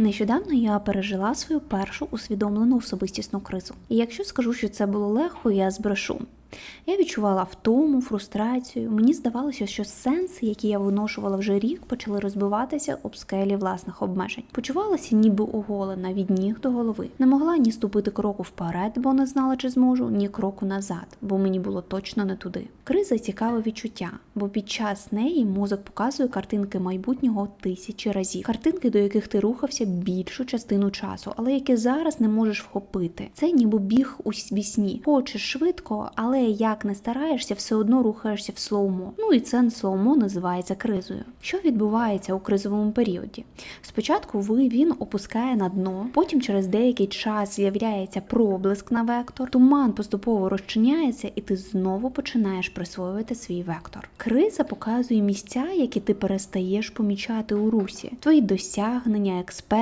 Нещодавно я пережила свою першу усвідомлену особистісну кризу. І якщо скажу, що це було легко, я збрешу. Я відчувала втому, фрустрацію. Мені здавалося, що сенси, які я виношувала вже рік, почали розбиватися об скелі власних обмежень. Почувалася ніби оголена від ніг до голови. Не могла ні ступити кроку вперед, бо не знала, чи зможу, ні кроку назад, бо мені було точно не туди. Криза цікаве відчуття, бо під час неї мозок показує картинки майбутнього тисячі разів. Картинки, до яких ти рухався більшу частину часу, але які зараз не можеш вхопити. Це ніби біг у вісні. Хочеш швидко, але як не стараєшся, все одно рухаєшся в слоумо. Ну і це слоумо називається кризою. Що відбувається у кризовому періоді? Спочатку ви він опускає на дно, потім через деякий час з'являється проблиск на вектор, туман поступово розчиняється, і ти знову починаєш присвоювати свій вектор. Криза показує місця, які ти перестаєш помічати у русі, твої досягнення, експерт.